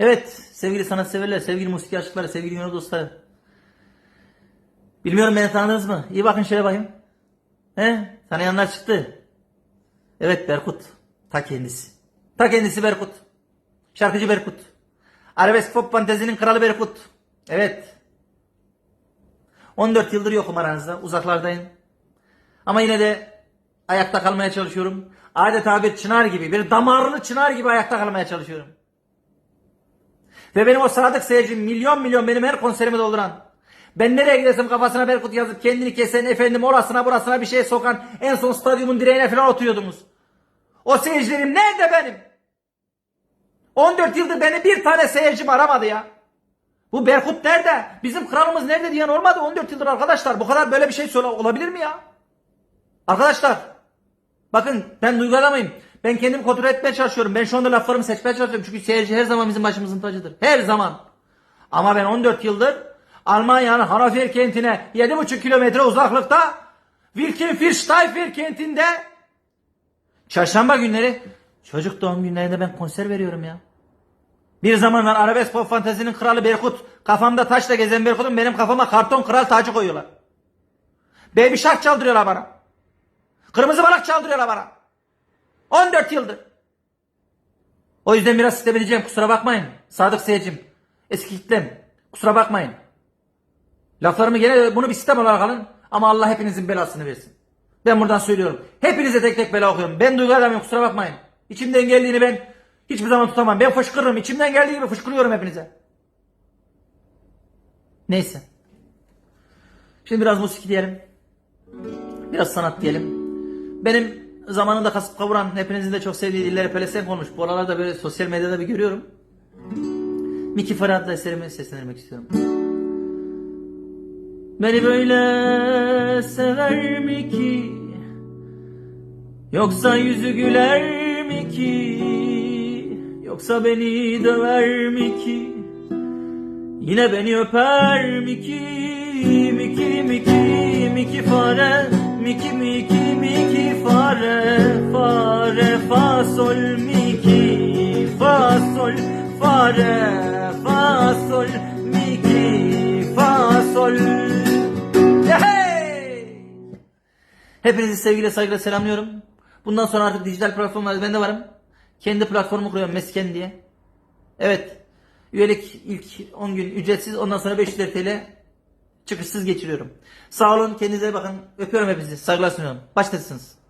Evet sevgili sanatseverler, sevgili musik aşıkları, sevgili yönü dostları. Bilmiyorum beni tanıdınız mı? İyi bakın şöyle bakayım. He? Tanıyanlar çıktı. Evet Berkut. Ta kendisi. Ta kendisi Berkut. Şarkıcı Berkut. Arabesk pop fantezinin kralı Berkut. Evet. 14 yıldır yokum aranızda. Uzaklardayım. Ama yine de ayakta kalmaya çalışıyorum. Adeta bir çınar gibi, bir damarlı çınar gibi ayakta kalmaya çalışıyorum. Ve benim o sadık seyircim milyon milyon benim her konserimi dolduran. Ben nereye gidersem kafasına Berkut yazıp kendini kesen efendim orasına burasına bir şey sokan en son stadyumun direğine falan oturuyordunuz. O seyircilerim nerede benim? 14 yıldır beni bir tane seyircim aramadı ya. Bu Berkut nerede? Bizim kralımız nerede diyen olmadı 14 yıldır arkadaşlar. Bu kadar böyle bir şey olabilir mi ya? Arkadaşlar bakın ben duygu adamıyım. Ben kendimi kontrol etmeye çalışıyorum. Ben şu anda laflarımı seçmeye çalışıyorum. Çünkü seyirci her zaman bizim başımızın tacıdır. Her zaman. Ama ben 14 yıldır Almanya'nın Hanover kentine 7,5 kilometre uzaklıkta Wilkenfirsteifer kentinde çarşamba günleri çocuk doğum günlerinde ben konser veriyorum ya. Bir zamanlar arabesk pop fantezinin kralı Berkut kafamda taşla gezen Berkut'un benim kafama karton kral tacı koyuyorlar. Baby Shark çaldırıyorlar bana. Kırmızı balık çaldırıyorlar bana. 14 yıldır. O yüzden biraz sitem edeceğim kusura bakmayın. Sadık seyircim. Eski kitlem. Kusura bakmayın. Laflarımı gene bunu bir sistem olarak alın. Ama Allah hepinizin belasını versin. Ben buradan söylüyorum. Hepinize tek tek bela okuyorum. Ben duygu adamıyım kusura bakmayın. İçimden geldiğini ben hiçbir zaman tutamam. Ben fışkırırım. İçimden geldiği gibi fışkırıyorum hepinize. Neyse. Şimdi biraz musik diyelim. Biraz sanat diyelim. Benim zamanında kasıp kavuran hepinizin de çok sevdiği dillere pelesen konmuş. Bu aralarda böyle sosyal medyada bir görüyorum. Miki Farah adlı eserimi seslendirmek istiyorum. Beni böyle sever mi ki? Yoksa yüzü güler mi ki? Yoksa beni döver mi ki? Yine beni öper mi ki? Miki miki miki fare Miki miki miki fare Fare fa sol miki Fa sol fare Fa sol miki Fa sol Hey! Hepinizi sevgiyle saygıyla selamlıyorum. Bundan sonra artık dijital platformlarda ben de varım. Kendi platformu kuruyorum Mesken diye. Evet. Üyelik ilk 10 gün ücretsiz ondan sonra 500 TL çıkışsız geçiriyorum. Sağ olun kendinize bakın. Öpüyorum hepinizi. Saygılar sunuyorum. Başlasınız.